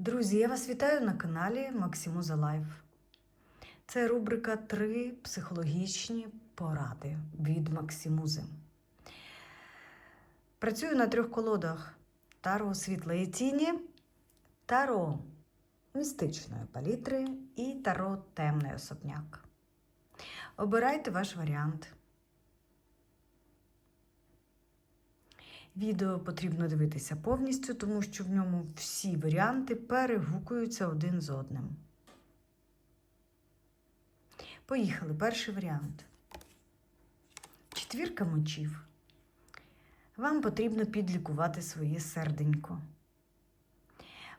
Друзі, я вас вітаю на каналі Максимуза Лайф. Це рубрика Три психологічні поради від Максимузи. Працюю на трьох колодах: Таро світлої тіні, Таро містичної палітри і Таро темний особняк. Обирайте ваш варіант. Відео потрібно дивитися повністю, тому що в ньому всі варіанти перегукуються один з одним. Поїхали. Перший варіант. Четвірка мочів. Вам потрібно підлікувати своє серденько.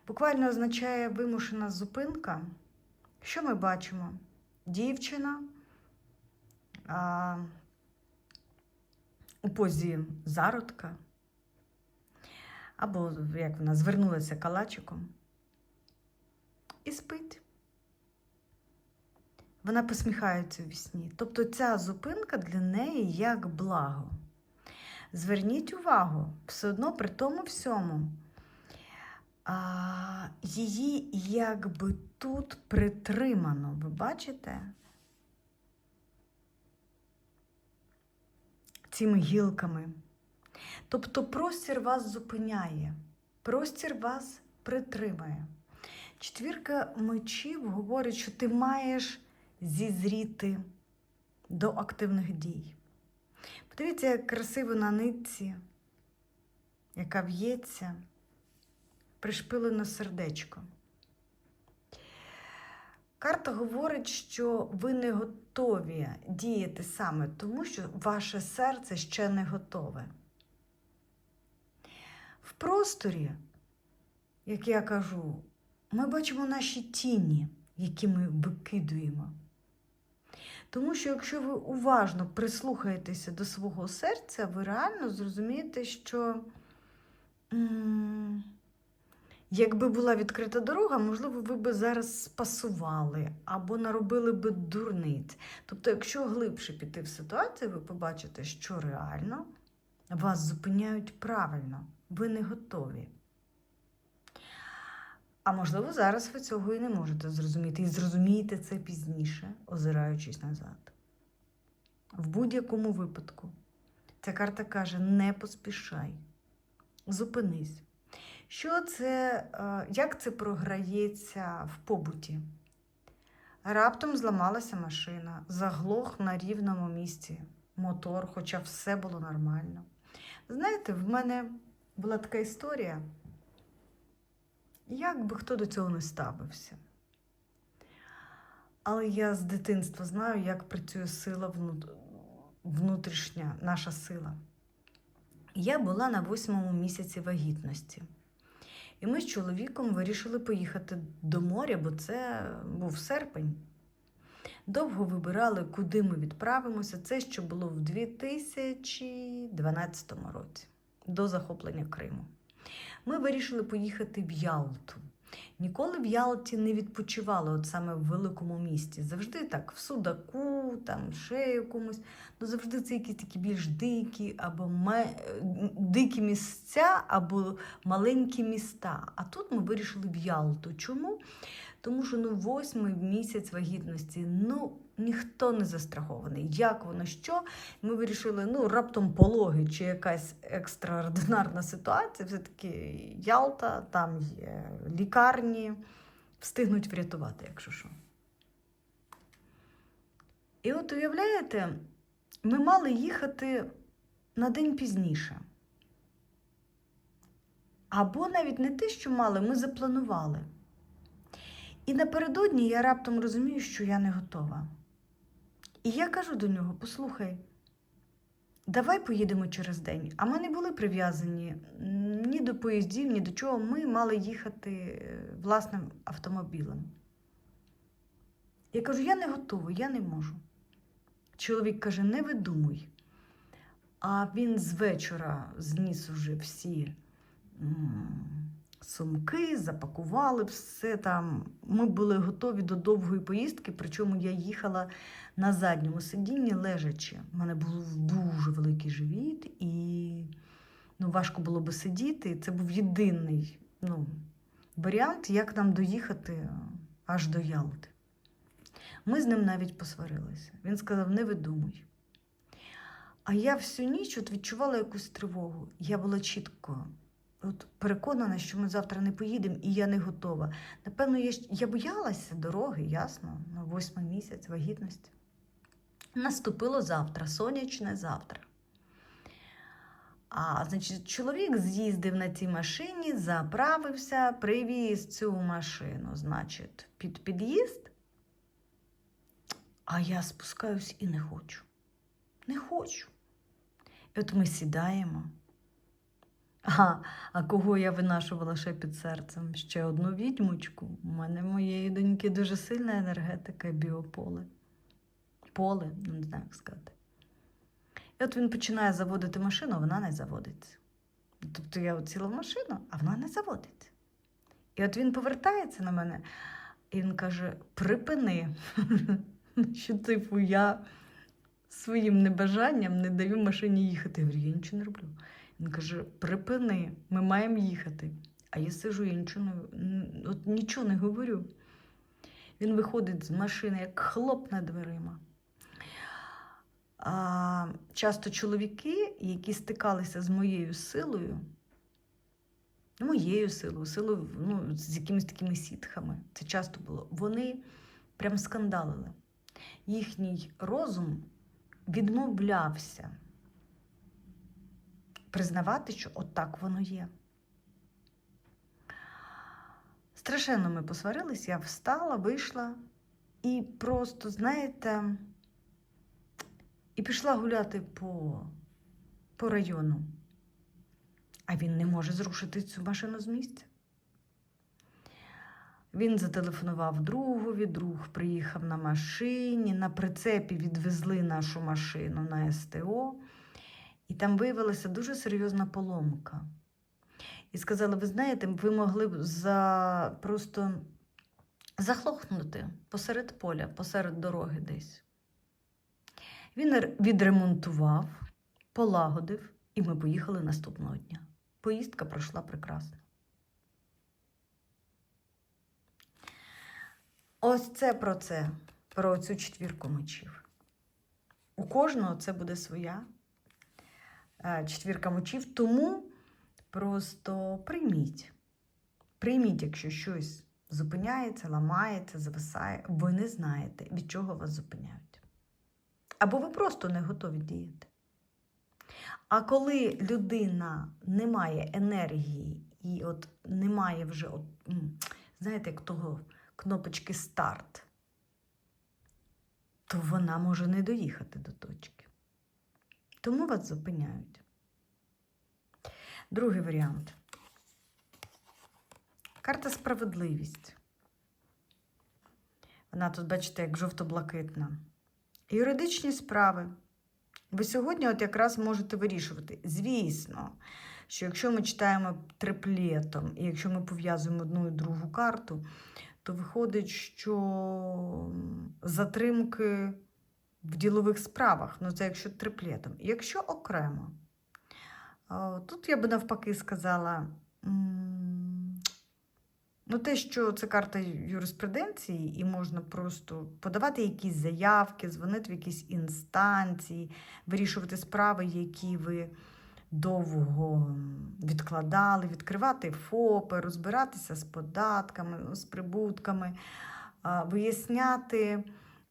Буквально означає вимушена зупинка. Що ми бачимо? Дівчина а, у позі зародка або як вона звернулася калачиком і спить. Вона посміхається у вісні. Тобто ця зупинка для неї як благо. Зверніть увагу, все одно при тому всьому. А, її якби тут притримано, ви бачите? Цими гілками. Тобто простір вас зупиняє, простір вас притримає. Четвірка мечів говорить, що ти маєш зізріти до активних дій. Подивіться, як красиво на нитці, яка в'ється, пришпилено сердечко. Карта говорить, що ви не готові діяти саме тому, що ваше серце ще не готове. В просторі, як я кажу, ми бачимо наші тіні, які ми викидуємо. Тому що, якщо ви уважно прислухаєтеся до свого серця, ви реально зрозумієте, що якби була відкрита дорога, можливо, ви би зараз спасували або наробили би дурниць. Тобто, якщо глибше піти в ситуацію, ви побачите, що реально вас зупиняють правильно, ви не готові. А можливо, зараз ви цього і не можете зрозуміти, і зрозумієте це пізніше, озираючись назад. В будь-якому випадку, ця карта каже: не поспішай, зупинись. Що це, е, як це програється в побуті? Раптом зламалася машина, заглох на рівному місці мотор, хоча все було нормально. Знаєте, в мене була така історія, як би хто до цього не ставився. Але я з дитинства знаю, як працює сила вну- внутрішня, наша сила. Я була на восьмому місяці вагітності. І ми з чоловіком вирішили поїхати до моря, бо це був серпень. Довго вибирали, куди ми відправимося. Це ще було в 2012 році, до захоплення Криму. Ми вирішили поїхати в Ялту. Ніколи в Ялті не відпочивали, от саме в великому місті. Завжди так, в Судаку, там ще якомусь. Ну завжди це якісь такі більш дикі або ме... дикі місця, або маленькі міста. А тут ми вирішили в Ялту. Чому? Тому що ну, восьмий місяць вагітності, ну ніхто не застрахований. Як воно що? Ми вирішили, ну раптом пологи чи якась екстраординарна ситуація, все-таки Ялта, там є лікарні, встигнуть врятувати, якщо що. І от уявляєте, ми мали їхати на день пізніше. Або навіть не те, що мали, ми запланували. І напередодні я раптом розумію, що я не готова. І я кажу до нього: послухай, давай поїдемо через день. А ми не були прив'язані ні до поїздів, ні до чого. Ми мали їхати е, власним автомобілем. Я кажу: я не готова, я не можу. Чоловік каже: не видумуй. А він з вечора зніс уже всі сумки, запакували все там. Ми були готові до довгої поїздки, причому я їхала на задньому сидінні лежачи. У мене був дуже великий живіт, і ну, важко було би сидіти. Це був єдиний, ну, варіант, як нам доїхати е, аж до Ялти. Ми з ним навіть посварилися. Він сказав: не видумуй. А я всю ніч от відчувала якусь тривогу. Я була чітко от переконана, що ми завтра не поїдемо, і я не готова. Напевно, я, я боялася дороги, ясно, на восьмий місяць вагітності. Наступило завтра, сонячне завтра. А, значить, чоловік з'їздив на цій машині, заправився, привіз цю машину, значить, під під'їзд. А я спускаюсь і не хочу. Не хочу. І от ми сідаємо. А, а кого я винашувала ще під серцем? Ще одну відьмочку. У мене моєї доньки дуже сильна енергетика і біополе. Поле, не знаю, як сказати. І от він починає заводити машину, вона не заводиться. Тобто я от сіла в машину, а вона не заводиться. І от він повертається на мене, і він каже: припини, що типу я своїм небажанням не даю машині їхати. Я говорю, я нічого не роблю. Він каже: припини, ми маємо їхати. А я сижу, я нічого не, от нічого не говорю. Він виходить з машини, як хлопне дверима. А, часто чоловіки, які стикалися з моєю силою, ну, моєю силою, силою ну, з якимись такими сітхами, це часто було, вони прям скандалили. Їхній розум відмовлявся признавати, що отак воно є. Страшенно ми посварились, я встала, вийшла і просто, знаєте, і пішла гуляти по, по району. А він не може зрушити цю машину з місця. Він зателефонував другові, друг приїхав на машині, на прицепі відвезли нашу машину на СТО, і там виявилася дуже серйозна поломка. І сказали: ви знаєте, ви могли б за... просто захлопнути посеред поля, посеред дороги десь. Він відремонтував, полагодив, і ми поїхали наступного дня. Поїздка пройшла прекрасно. Ось це про це, про цю четвірку мечів. У кожного це буде своя четвірка мечів, тому просто прийміть. Прийміть, якщо щось зупиняється, ламається, зависає, ви не знаєте, від чого вас зупиняють. Або ви просто не готові діяти. А коли людина не має енергії і от немає вже, от, знаєте, як того кнопочки старт, то вона може не доїхати до точки. Тому вас зупиняють. Другий варіант. Карта справедливість. Вона тут, бачите, як жовто-блакитна. Юридичні справи. Ви сьогодні от якраз можете вирішувати. Звісно, що якщо ми читаємо триплетом, і якщо ми пов'язуємо одну і другу карту, то виходить, що затримки в ділових справах, ну це якщо триплетом. Якщо окремо, тут я би навпаки сказала. Ну, те, що це карта юриспруденції, і можна просто подавати якісь заявки, дзвонити в якісь інстанції, вирішувати справи, які ви довго відкладали, відкривати ФОПи, розбиратися з податками, з прибутками, виясняти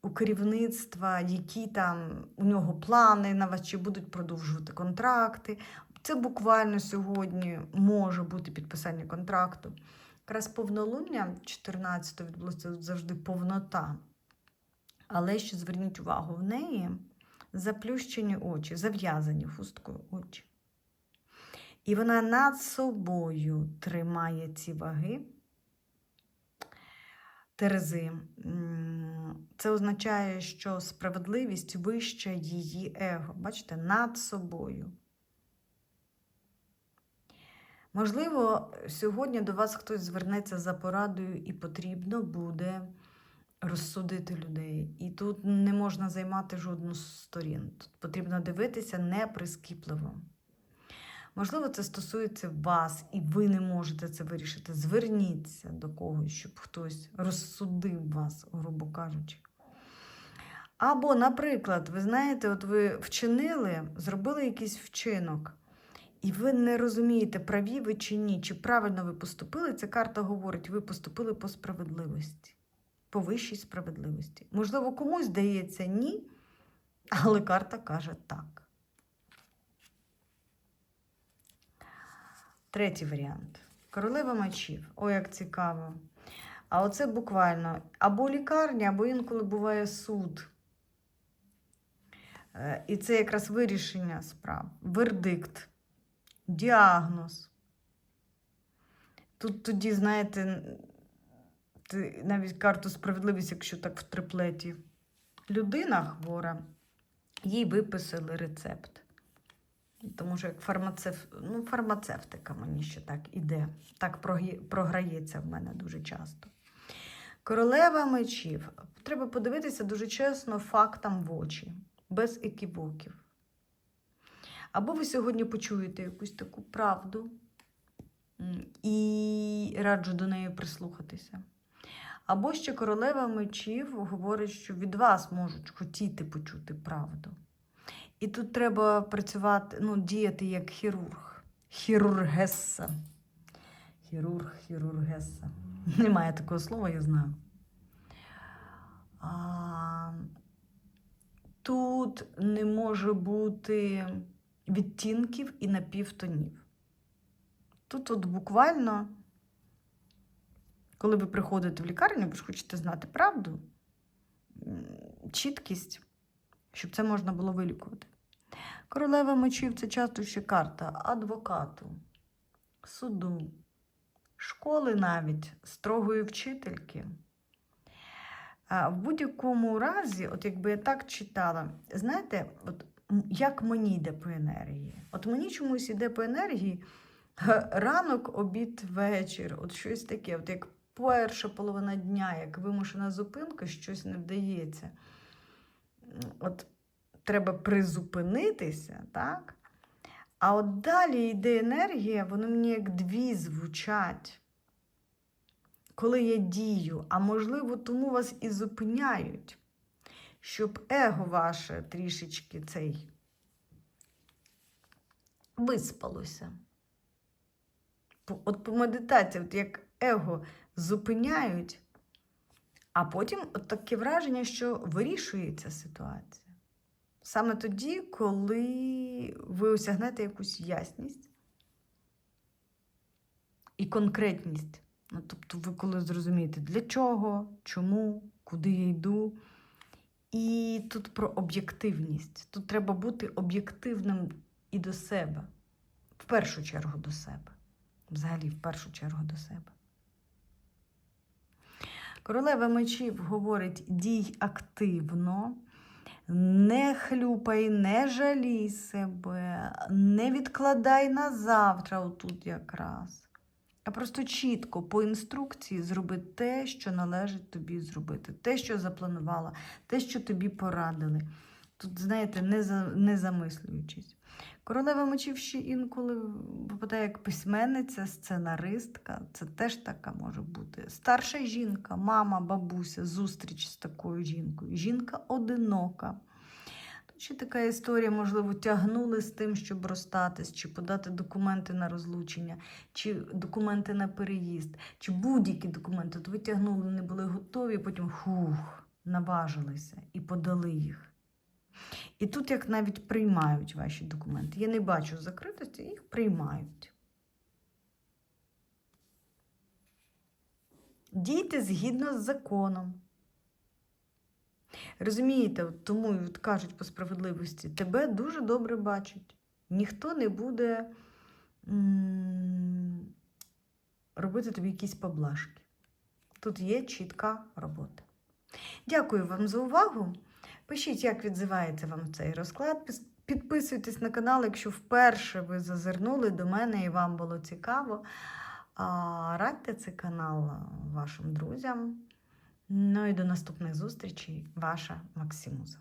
у керівництва, які там у нього плани на вас, чи будуть продовжувати контракти. Це буквально сьогодні може бути підписання контракту. Якраз повнолуння 14 відбулося тут завжди повнота. Але ще зверніть увагу, в неї заплющені очі, зав'язані хусткою очі. І вона над собою тримає ці ваги. Терези. Це означає, що справедливість вища її его. Бачите, над собою. Можливо, сьогодні до вас хтось звернеться за порадою і потрібно буде розсудити людей. І тут не можна займати жодну з сторін. Тут потрібно дивитися неприскіпливо. Можливо, це стосується вас, і ви не можете це вирішити. Зверніться до когось, щоб хтось розсудив вас, грубо кажучи. Або, наприклад, ви знаєте, от ви вчинили, зробили якийсь вчинок, і ви не розумієте, праві ви чи ні, чи правильно ви поступили. Ця карта говорить, ви поступили по справедливості, по вищій справедливості. Можливо, комусь здається ні, але карта каже так. Третій варіант. Королева мечів. Ой, як цікаво. А оце буквально або лікарня, або інколи буває суд. Е, І це якраз вирішення справ, вердикт, діагноз. Тут тоді, знаєте, навіть карту справедливість, якщо так в триплеті. Людина хвора, їй виписали рецепт. Тому що як фармацев... ну, фармацевтика мені ще так іде. Так програється в мене дуже часто. Королева мечів. Треба подивитися дуже чесно фактам в очі, без еківоків. Або ви сьогодні почуєте якусь таку правду і раджу до неї прислухатися. Або ще королева мечів говорить, що від вас можуть хотіти почути правду. І тут треба працювати, ну, діяти як хірург. Хірургеса. Хірург, хірургеса. Немає такого слова, я знаю. А, тут не може бути відтінків і напівтонів. Тут от буквально, коли ви приходите в лікарню, ви ж хочете знати правду, чіткість, щоб це можна було вилікувати. Королева мечів це часто ще карта адвокату, суду, школи навіть, строгої вчительки. В будь-якому разі, от якби я так читала, знаєте, от як мені йде по енергії? От мені чомусь йде по енергії ранок, обід, вечір, от щось таке, от як перша половина дня, як вимушена зупинка, щось не вдається. От треба призупинитися, так? А от далі йде енергія, вони мені як дві звучать. Коли я дію, а можливо, тому вас і зупиняють, щоб его ваше трішечки цей виспалося. От по медитації, от як его зупиняють, а потім от таке враження, що вирішується ситуація. Саме тоді, коли ви осягнете якусь ясність і конкретність. Ну, тобто, ви коли зрозумієте, для чого, чому, куди я йду. І тут про об'єктивність. Тут треба бути об'єктивним і до себе. В першу чергу до себе. Взагалі, в першу чергу до себе. Королева мечів говорить: дій активно, не хлюпай, не жалій себе, не відкладай на завтра, отут якраз. А просто чітко по інструкції зроби те, що належить тобі зробити, те, що запланувала, те, що тобі порадили. Тут, знаєте, не, за, не замислюючись. Королева мечів ще інколи випадає як письменниця, сценаристка. Це теж така може бути. Старша жінка, мама, бабуся, зустріч з такою жінкою. Жінка одинока. Тут ще така історія, можливо, тягнули з тим, щоб розстатись, чи подати документи на розлучення, чи документи на переїзд, чи будь-які документи. От ви тягнули, не були готові, потім хух, наважилися і подали їх. І тут як навіть приймають ваші документи. Я не бачу закритості, їх приймають. Дійте згідно з законом. Розумієте, тому от кажуть по справедливості, тебе дуже добре бачать. Ніхто не буде робити тобі якісь поблажки. Тут є чітка робота. Дякую вам за увагу. Пишіть, як відзивається вам цей розклад. Підписуйтесь на канал, якщо вперше ви зазирнули до мене і вам було цікаво. Радьте цей канал вашим друзям. Ну і до наступних зустрічей, ваша Максимуза.